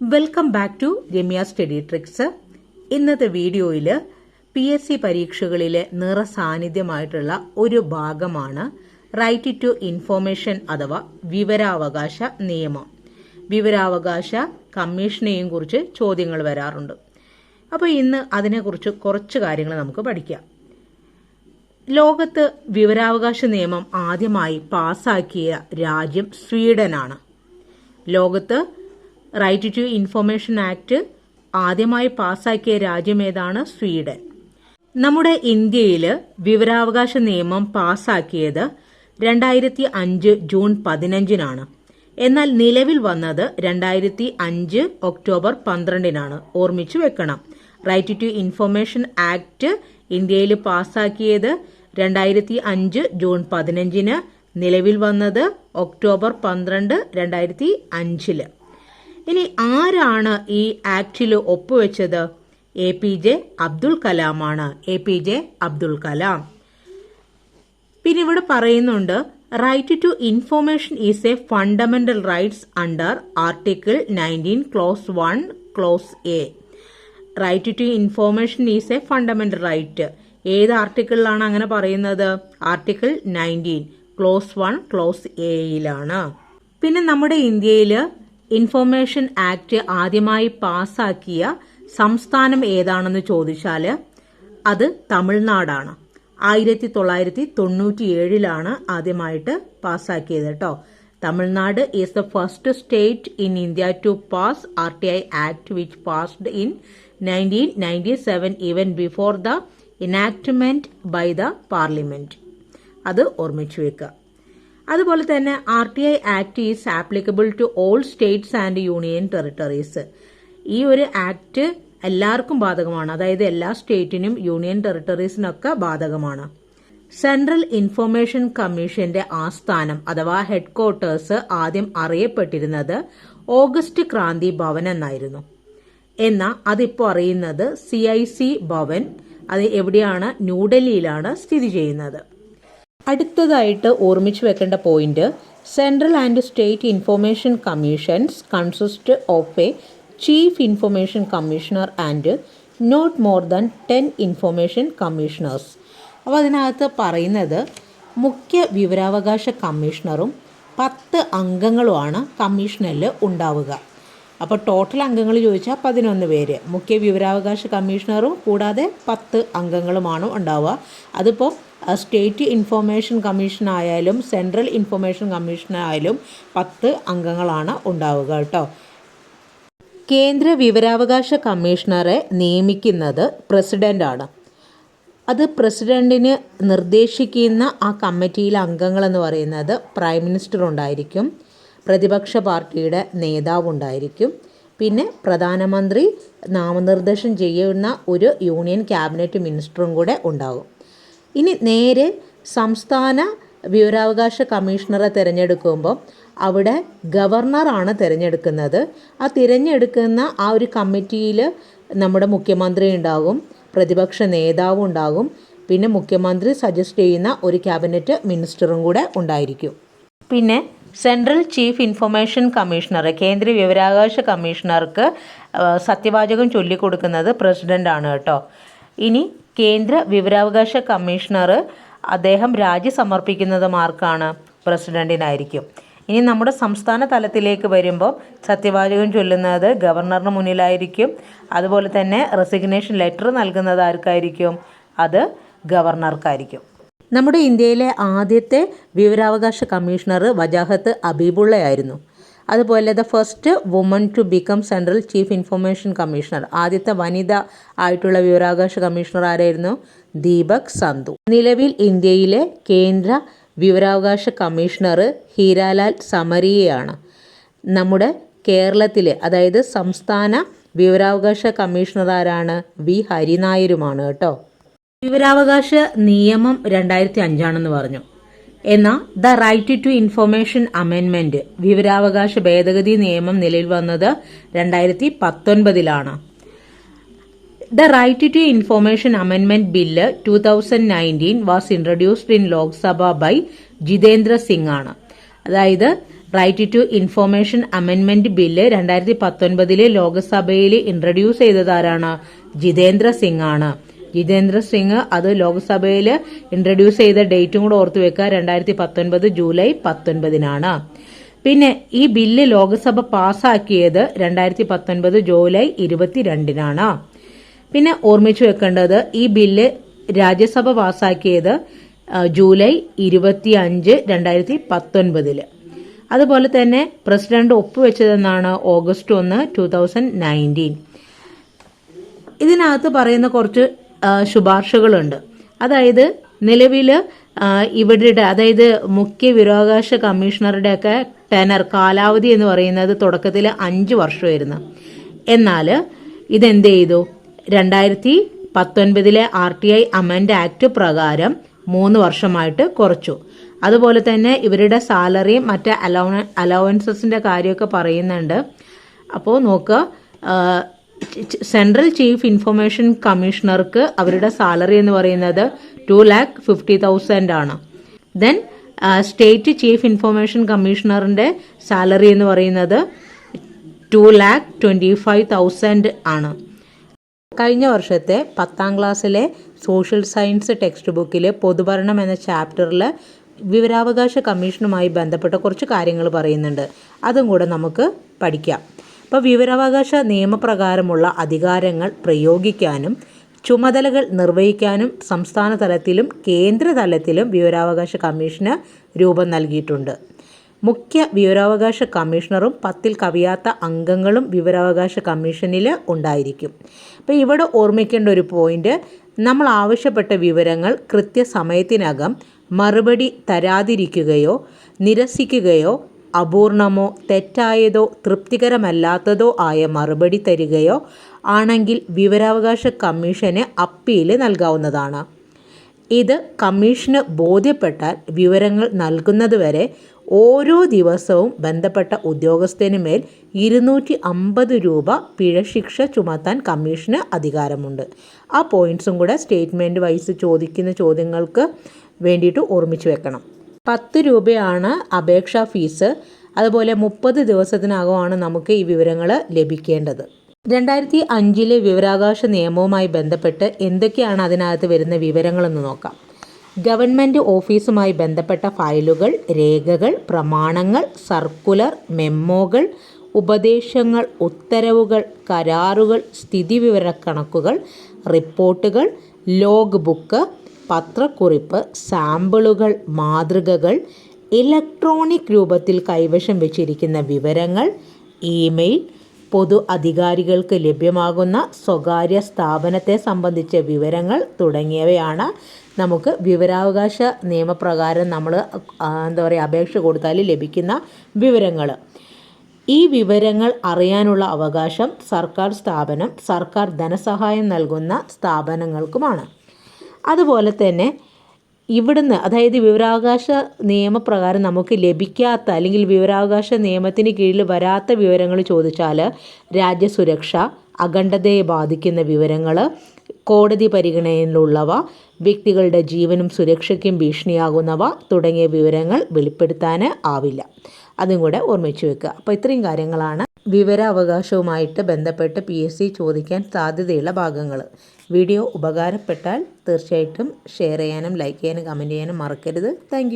Welcome back to Ramya study tricks ഇന്നത്തെ വീഡിയോയിൽ P S C പരീക്ഷകളിലെ നിറസാന്നിധ്യമായിട്ടുള്ള ഒരു ഭാഗമാണ് റൈറ്റ് ടു ഇൻഫോർമേഷൻ അഥവാ വിവരാവകാശ നിയമം. വിവരാവകാശ കമ്മീഷനെയും കുറിച്ച് ചോദ്യങ്ങൾ വരാറുണ്ട്. അപ്പോൾ ഇന്ന് അതിനെക്കുറിച്ച് കുറച്ച് കാര്യങ്ങൾ നമുക്ക് പഠിക്കാം. ലോകത്ത് വിവരാവകാശ നിയമം ആദ്യമായി പാസാക്കിയ രാജ്യം സ്വീഡനാണ്. ലോകത്ത് റൈറ്റ് ടു ഇൻഫർമേഷൻ ആക്ട് ആദ്യമായി പാസാക്കിയ രാജ്യം ഏതാണ്? സ്വീഡൻ. നമ്മുടെ ഇന്ത്യയിൽ വിവരാവകാശ നിയമം പാസാക്കിയത് രണ്ടായിരത്തി അഞ്ച് ജൂൺ പതിനഞ്ചിനാണ്. എന്നാൽ നിലവിൽ വന്നത് രണ്ടായിരത്തി അഞ്ച് ഒക്ടോബർ പന്ത്രണ്ടിനാണ്. ഓർമ്മിച്ചു വെക്കണം. റൈറ്റ് ടു ഇൻഫർമേഷൻ ആക്ട് ഇന്ത്യയിൽ പാസാക്കിയത് രണ്ടായിരത്തി അഞ്ച് ജൂൺ പതിനഞ്ചിന്. നിലവിൽ വന്നത് ഒക്ടോബർ പന്ത്രണ്ട് രണ്ടായിരത്തി അഞ്ചിൽ ഇനി ആരാണ് ഈ ആക്ടിൽ ഒപ്പുവെച്ചത്? A P J Abdul കലാമാണ്. A P J Abdul Kalam. പിന്നെ ഇവിടെ പറയുന്നുണ്ട് right to information is a fundamental rights under article nineteen clause one clause A right to information is a fundamental right ഏത് ആർട്ടിക്കിളിലാണ് അങ്ങനെ പറയുന്നത്? Article nineteen clause one clause എയിലാണ് പിന്നെ നമ്മുടെ ഇന്ത്യയിൽ ഇൻഫോർമേഷൻ ആക്ട് ആദ്യമായി പാസാക്കിയ സംസ്ഥാനം ഏതാണെന്ന് ചോദിച്ചാൽ അത് തമിഴ്നാടാണ്. ആയിരത്തി തൊള്ളായിരത്തി തൊണ്ണൂറ്റി ഏഴിലാണ് ആദ്യമായിട്ട് പാസ്സാക്കിയത് കേട്ടോ Tamil Nadu is the first state in India to pass R T I act which passed in nineteen ninety seven even before the enactment by the parliament അത് ഓർമ്മിച്ചു വെക്കുക അതുപോലെ തന്നെ R T I act is applicable to all states and union territories ഈ ഒരു act എല്ലാവർക്കും ബാധകമാണ്. അതായത് എല്ലാ സ്റ്റേറ്റിനും യൂണിയൻ ടെറിട്ടറീസിനൊക്കെ ബാധകമാണ്. സെൻട്രൽ ഇൻഫർമേഷൻ കമ്മീഷന്റെ ആസ്ഥാനം അഥവാ ഹെഡ്ക്വാർട്ടേഴ്സ് ആദ്യം അറിയപ്പെട്ടിരുന്നത് ഓഗസ്റ്റ് ക്രാന്തി ഭവൻ എന്നായിരുന്നു. എന്നാൽ അതിപ്പോൾ അറിയുന്നത് സി ഐ സി ഭവൻ. അത് എവിടെയാണ്? ന്യൂഡൽഹിയിലാണ് സ്ഥിതി ചെയ്യുന്നത്. അടുത്തതായിട്ട് ഓർമ്മിച്ചു വെക്കേണ്ട point central and state information commissions consist of a chief information commissioner and not more than ten information commissioners അപ്പോൾ അതിനകത്ത് പറയുന്നത് മുഖ്യ വിവരാവകാശ കമ്മീഷണറും പത്ത് അംഗങ്ങളുമാണ് കമ്മീഷനിൽ ഉണ്ടാവുക. അപ്പോൾ ടോട്ടൽ അംഗങ്ങൾ ചോദിച്ചാൽ പതിനൊന്ന് പേര്. മുഖ്യ വിവരാവകാശ കമ്മീഷണറും കൂടാതെ പത്ത് അംഗങ്ങളുമാണ് ഉണ്ടാവുക. അതിപ്പോൾ സ്റ്റേറ്റ് ഇൻഫോർമേഷൻ കമ്മീഷനായാലും സെൻട്രൽ ഇൻഫോർമേഷൻ കമ്മീഷനായാലും പത്ത് അംഗങ്ങളാണ് ഉണ്ടാവുക കേട്ടോ. കേന്ദ്ര വിവരാവകാശ കമ്മീഷണറെ നിയമിക്കുന്നത് പ്രസിഡന്റാണ് അത് പ്രസിഡന്റിന് നിർദ്ദേശിക്കുന്ന ആ കമ്മിറ്റിയിലെ അംഗങ്ങളെന്ന് പറയുന്നത് പ്രൈം മിനിസ്റ്റർ ഉണ്ടായിരിക്കും പ്രതിപക്ഷ പാർട്ടിയുടെ നേതാവ് ഉണ്ടായിരിക്കും പിന്നെ പ്രധാനമന്ത്രി നാമനിർദ്ദേശം ചെയ്യുന്ന ഒരു യൂണിയൻ ക്യാബിനറ്റ് മിനിസ്റ്ററും കൂടെ ഉണ്ടാകും. ഇനി നേരെ സംസ്ഥാന വിവരാവകാശ കമ്മീഷണറെ തിരഞ്ഞെടുക്കുമ്പോൾ അവിടെ ഗവർണറാണ് തിരഞ്ഞെടുക്കുന്നത്. ആ തിരഞ്ഞെടുക്കുന്ന ആ ഒരു കമ്മിറ്റിയിൽ നമ്മുടെ മുഖ്യമന്ത്രി ഉണ്ടാകും പ്രതിപക്ഷ നേതാവും ഉണ്ടാകും. പിന്നെ മുഖ്യമന്ത്രി സജസ്റ്റ് ചെയ്യുന്ന ഒരു ക്യാബിനറ്റ് മിനിസ്റ്ററും കൂടെ ഉണ്ടായിരിക്കും. പിന്നെ സെൻട്രൽ ചീഫ് ഇൻഫർമേഷൻ കമ്മീഷണർ കേന്ദ്ര വിവരാവകാശ കമ്മീഷണർക്ക് സത്യവാചകം ചൊല്ലിക്കൊടുക്കുന്നത് പ്രസിഡന്റാണ് കേട്ടോ. ഇനി കേന്ദ്ര വിവരാവകാശ കമ്മീഷണർ അദ്ദേഹം രാജി സമർപ്പിക്കുന്നത് മാർക്കാണ് പ്രസിഡന്റിനായിരിക്കും. ഇനി നമ്മുടെ സംസ്ഥാന തലത്തിലേക്ക് വരുമ്പോൾ സത്യവാചകം ചൊല്ലുന്നത് ഗവർണറിന് മുന്നിലായിരിക്കും. അതുപോലെ തന്നെ റെസിഗ്നേഷൻ ലെറ്റർ നൽകുന്നത് ആർക്കായിരിക്കും? അത് ഗവർണർക്കായിരിക്കും. നമ്മുടെ ഇന്ത്യയിലെ ആദ്യത്തെ വിവരാവകാശ കമ്മീഷണർ വജാഹത്ത് അബീബുള്ളയായിരുന്നു. അതുപോലെ the first woman to become central chief information commissioner ആദ്യത്തെ വനിത ആയിട്ടുള്ള വിവരാവകാശ കമ്മീഷണർ ആരായിരുന്നു? ദീപക് സന്ധു നിലവിൽ ഇന്ത്യയിലെ കേന്ദ്ര വിവരാവകാശ കമ്മീഷണർ ഹീരാലാൽ സമരിയയാണ്. നമ്മുടെ കേരളത്തിലെ അതായത് സംസ്ഥാന വിവരാവകാശ കമ്മീഷണർ ആരാണ്? വി. ഹരിനായരുമാണ് കേട്ടോ. വിവരാവകാശ നിയമം രണ്ടായിരത്തി അഞ്ചാണെന്ന് പറഞ്ഞു. എന്നാൽ ദ റൈറ്റ് ടു ഇൻഫർമേഷൻ അമെൻമെന്റ് വിവരാവകാശ ഭേദഗതി നിയമം നിലവിൽ വന്നത് രണ്ടായിരത്തി പത്തൊൻപതിലാണ് the right to information അമെൻമെന്റ് bill two thousand nineteen was introduced in Lok Sabha by Jitendra Singh ആണ് അതായത് റൈറ്റ് ടു ഇൻഫോർമേഷൻ അമെൻമെന്റ് ബില്ല് രണ്ടായിരത്തി പത്തൊൻപതിലെ ലോക്സഭയിൽ ഇൻട്രൊഡ്യൂസ് ചെയ്തതാരാണ് ജിതേന്ദ്ര സിംഗ് ആണ് ജിതേന്ദ്ര സിംഗ് അത് ലോക്സഭയിൽ ഇൻട്രൊഡ്യൂസ് ചെയ്ത ഡേറ്റും കൂടെ ഓർത്തു വെക്കുക. രണ്ടായിരത്തി പത്തൊൻപത് ജൂലൈ പത്തൊൻപതിനാണ്. പിന്നെ ഈ ബില്ല് ലോക്സഭ പാസാക്കിയത് രണ്ടായിരത്തി പത്തൊൻപത് ജൂലൈ ഇരുപത്തിരണ്ടിനാണ്. പിന്നെ ഓർമ്മിച്ചു വെക്കേണ്ടത് ഈ ബില്ല് രാജ്യസഭ പാസാക്കിയത് ജൂലൈ ഇരുപത്തി അഞ്ച് രണ്ടായിരത്തി പത്തൊൻപതിൽ അതുപോലെ തന്നെ പ്രസിഡന്റ് ഒപ്പുവെച്ചതെന്നാണ് ഓഗസ്റ്റ് ഒന്ന് ടൂ തൗസൻഡ് നയന്റീൻ. ഇതിനകത്ത് പറയുന്ന കുറച്ച് ശുപാർശകളുണ്ട്. അതായത് നിലവിൽ ഇവിടെ അതായത് മുഖ്യ വിവരാവകാശ കമ്മീഷണറുടെയൊക്കെ ടെനർ കാലാവധി എന്ന് പറയുന്നത് തുടക്കത്തിൽ അഞ്ച് വർഷമായിരുന്നു. എന്നാൽ ഇതെന്ത് ചെയ്തു? രണ്ടായിരത്തി പത്തൊൻപതിലെ R T I amend act പ്രകാരം മൂന്ന് വർഷമായിട്ട് കുറച്ചു. അതുപോലെ തന്നെ ഇവരുടെ സാലറിയും മറ്റ് അലൗ അലവൻസസിന്റെ കാര്യമൊക്കെ പറയുന്നുണ്ട്. അപ്പോൾ നോക്കുക സെൻട്രൽ ചീഫ് ഇൻഫർമേഷൻ കമ്മീഷണർക്ക് അവരുടെ സാലറി എന്ന് പറയുന്നത് ടു ലാക്ക് ഫിഫ്റ്റി തൗസൻഡ് ആണ്. ദെൻ സ്റ്റേറ്റ് ചീഫ് ഇൻഫർമേഷൻ കമ്മീഷണറിന്റെ സാലറി എന്ന് പറയുന്നത് two lakh twenty five thousand ആണ്. കഴിഞ്ഞ വർഷത്തെ പത്താം ക്ലാസ്സിലെ സോഷ്യൽ സയൻസ് ടെക്സ്റ്റ് ബുക്കിലെ പൊതുഭരണം എന്ന ചാപ്റ്ററിൽ വിവരാവകാശ കമ്മീഷനുമായി ബന്ധപ്പെട്ട കുറച്ച് കാര്യങ്ങൾ പറയുന്നുണ്ട്. അതും കൂടെ നമുക്ക് പഠിക്കാം. അപ്പോൾ വിവരാവകാശ നിയമപ്രകാരമുള്ള അധികാരങ്ങൾ പ്രയോഗിക്കാനും ചുമതലകൾ നിർവഹിക്കാനും സംസ്ഥാന തലത്തിലും കേന്ദ്ര തലത്തിലും വിവരാവകാശ കമ്മീഷന് രൂപം നൽകിയിട്ടുണ്ട്. മുഖ്യ വിവരാവകാശ കമ്മീഷണറും പത്തിൽ കവിയാത്ത അംഗങ്ങളും വിവരാവകാശ കമ്മീഷനിൽ ഉണ്ടായിരിക്കും. അപ്പോൾ ഇവിടെ ഓർമ്മിക്കേണ്ട ഒരു പോയിന്റ് നമ്മൾ ആവശ്യപ്പെട്ട വിവരങ്ങൾ കൃത്യസമയത്തിനകം മറുപടി തരാതിരിക്കുകയോ നിരസിക്കുകയോ അപൂർണമോ തെറ്റായതോ തൃപ്തികരമല്ലാത്തതോ ആയ മറുപടി തരികയോ ആണെങ്കിൽ വിവരാവകാശ കമ്മീഷന് അപ്പീൽ നൽകാവുന്നതാണ്. ഇത് കമ്മീഷന് ബോധ്യപ്പെട്ടാൽ വിവരങ്ങൾ നൽകുന്നതുവരെ ഓരോ ദിവസവും ബന്ധപ്പെട്ട ഉദ്യോഗസ്ഥന് മേൽ ഇരുന്നൂറ്റി അമ്പത് രൂപ പിഴശിക്ഷ ചുമത്താൻ കമ്മീഷന് അധികാരമുണ്ട്. ആ പോയിന്റ്സും കൂടെ സ്റ്റേറ്റ്മെന്റ് വൈസ് ചോദിക്കുന്ന ചോദ്യങ്ങൾക്ക് വേണ്ടിയിട്ട് ഓർമ്മിച്ച് വെക്കണം. പത്ത് രൂപയാണ് അപേക്ഷാ ഫീസ്. അതുപോലെ മുപ്പത് ദിവസത്തിനകമാണ് നമുക്ക് ഈ വിവരങ്ങൾ ലഭിക്കേണ്ടത്. രണ്ടായിരത്തി അഞ്ചിലെ വിവരാകാശ നിയമവുമായി ബന്ധപ്പെട്ട് എന്തൊക്കെയാണ് അതിനകത്ത് വരുന്ന വിവരങ്ങളെന്ന് നോക്കാം. ഗവൺമെന്റ് ഓഫീസുമായി ബന്ധപ്പെട്ട ഫയലുകൾ രേഖകൾ പ്രമാണങ്ങൾ സർക്കുലർ മെമ്മോകൾ ഉപദേശങ്ങൾ ഉത്തരവുകൾ കരാറുകൾ സ്ഥിതിവിവരക്കണക്കുകൾ റിപ്പോർട്ടുകൾ ലോഗ് ബുക്ക് പത്രക്കുറിപ്പ് സാമ്പിളുകൾ മാതൃകകൾ ഇലക്ട്രോണിക് രൂപത്തിൽ കൈവശം വച്ചിരിക്കുന്ന വിവരങ്ങൾ ഇമെയിൽ പൊതു അധികാരികൾക്ക് ലഭ്യമാകുന്ന സ്വകാര്യ സ്ഥാപനത്തെ സംബന്ധിച്ച വിവരങ്ങൾ തുടങ്ങിയവയാണ് നമുക്ക് വിവരാവകാശ നിയമപ്രകാരം നമ്മൾ എന്താ പറയുക അപേക്ഷ കൊടുത്താൽ ലഭിക്കുന്ന വിവരങ്ങൾ. ഈ വിവരങ്ങൾ അറിയാനുള്ള അവകാശം സർക്കാർ സ്ഥാപനം സർക്കാർ ധനസഹായം നൽകുന്ന സ്ഥാപനങ്ങൾക്കുമാണ്. അതുപോലെ തന്നെ ഇവിടുന്ന് അതായത് വിവരാവകാശ നിയമപ്രകാരം നമുക്ക് ലഭിക്കാത്ത അല്ലെങ്കിൽ വിവരാവകാശ നിയമത്തിന് കീഴിൽ വരാത്ത വിവരങ്ങൾ ചോദിച്ചാൽ രാജ്യസുരക്ഷ അഖണ്ഡതയെ ബാധിക്കുന്ന വിവരങ്ങൾ കോടതി പരിഗണനയിലുള്ളവ വ്യക്തികളുടെ ജീവനും സുരക്ഷയ്ക്കും ഭീഷണിയാകുന്നവ തുടങ്ങിയ വിവരങ്ങൾ വെളിപ്പെടുത്താൻ ആവില്ല. അതും കൂടെ ഓർമ്മിച്ച് വെക്കുക. അപ്പോൾ ഇത്രയും കാര്യങ്ങളാണ് വിവരാവകാശവുമായിട്ട് ബന്ധപ്പെട്ട് പി എസ് സി ചോദിക്കാൻ സാധ്യതയുള്ള ഭാഗങ്ങൾ. വീഡിയോ ഉപകാരപ്പെട്ടാൽ തീർച്ചയായിട്ടും ഷെയർ ചെയ്യാനും ലൈക്ക് ചെയ്യാനും കമന്റ് ചെയ്യാനും മറക്കരുത്. താങ്ക്